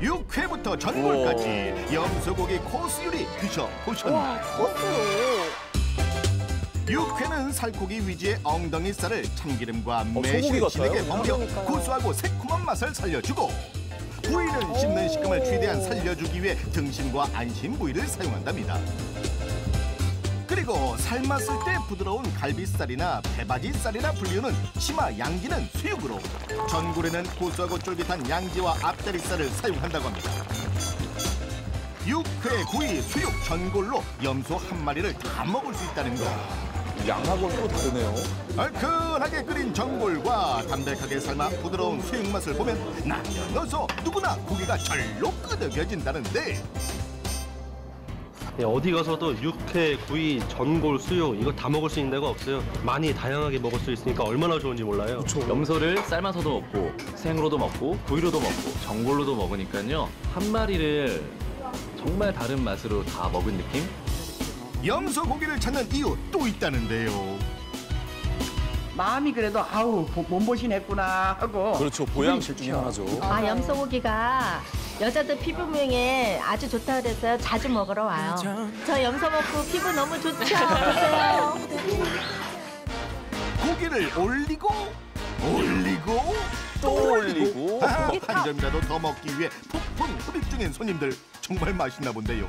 육회부터 전골까지 염소고기 코스 요리 드셔보셨나요? 코스로. 육회는 살코기 위주의 엉덩이 살을 참기름과 소고기 매실? 진하게 먹여 그러니까요. 고소하고 새콤한 맛을 살려주고 부위는 씹는 식감을 최대한 살려주기 위해 등심과 안심 부위를 사용한답니다. 그리고 삶았을 때 부드러운 갈비살이나 배바지살이라 불리는 치마 양지는 수육으로 전골에는 고소하고 쫄깃한 양지와 앞다리살을 사용한다고 합니다. 육회, 구이, 수육, 전골로 염소 한 마리를 다 먹을 수 있다는 거. 양하고는 또 다르네요. 얼큰하게 끓인 전골과 담백하게 삶아 부드러운 수육 맛을 보면 남녀노소 누구나 고기가 절로 끄덕여진다는데 예, 어디 가서도 육회, 구이, 전골, 수육 이거 다 먹을 수 있는 데가 없어요. 많이 다양하게 먹을 수 있으니까 얼마나 좋은지 몰라요. 염소를 삶아서도 먹고 생으로도 먹고 구이로도 먹고 전골로도 먹으니까요 한 마리를 정말 다른 맛으로 다 먹은 느낌? 염소 고기를 찾는 이유 또 있다는데요. 마음이 그래도 아우 보- 몸보신 했구나 하고 그렇죠. 보양식 중에 하나죠. 아, 염소고기가 여자들 피부 미용에 아주 좋다 그래서 자주 먹으러 와요. 저 염소 먹고 피부 너무 좋죠? 보세요. 고기를 올리고 올리고 또 올리고. 아, 한 점이라도 더 먹기 위해 폭풍 흡입 중인 손님들 정말 맛있나 본데요.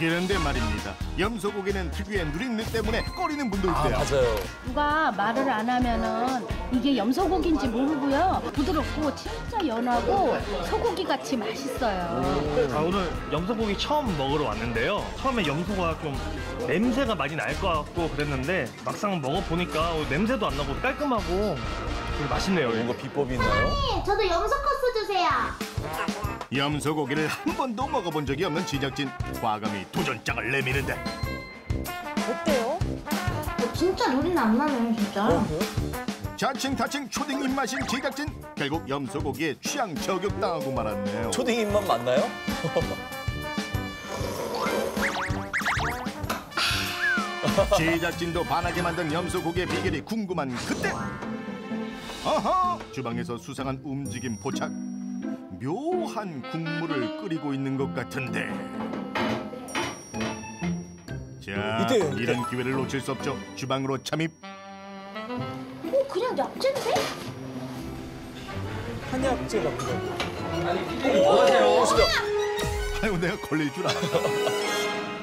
그런데 말입니다. 염소 고기는 특유의 누린내 때문에 꺼리는 분도 아 있대요. 맞아요. 누가 말을 안 하면은 이게 염소고기인지 모르고요. 부드럽고 진짜 연하고 소고기 같이 맛있어요. 아, 오늘 염소고기 처음 먹으러 왔는데요. 처음에 염소가 좀 냄새가 많이 날 것 같고 그랬는데 막상 먹어보니까 어, 냄새도 안 나고 깔끔하고 맛있네요. 뭔가 비법이 있나요? 저도 염소 코스 주세요. 염소 고기를 한 번도 먹어본 적이 없는 제작진 과감히 도전장을 내미는데 어때요? 진짜 노리는 안 나네요, 진짜. 자칭 타칭 초딩 입맛인 제작진 결국 염소 고기에 취향 저격당하고 말았네요. 초딩 입맛 맞나요? 제작진도 반하게 만든 염소 고기의 비결이 궁금한 그때 아하 주방에서 수상한 움직임 포착 묘한 국물을 끓이고 있는 것 같은데 자 이때요, 이때. 이런 기회를 놓칠 수 없죠 주방으로 잠입 어, 그냥 엽채인데? 한약재 같은 거. 오, 진짜. 아유 내가 걸릴 줄 알았다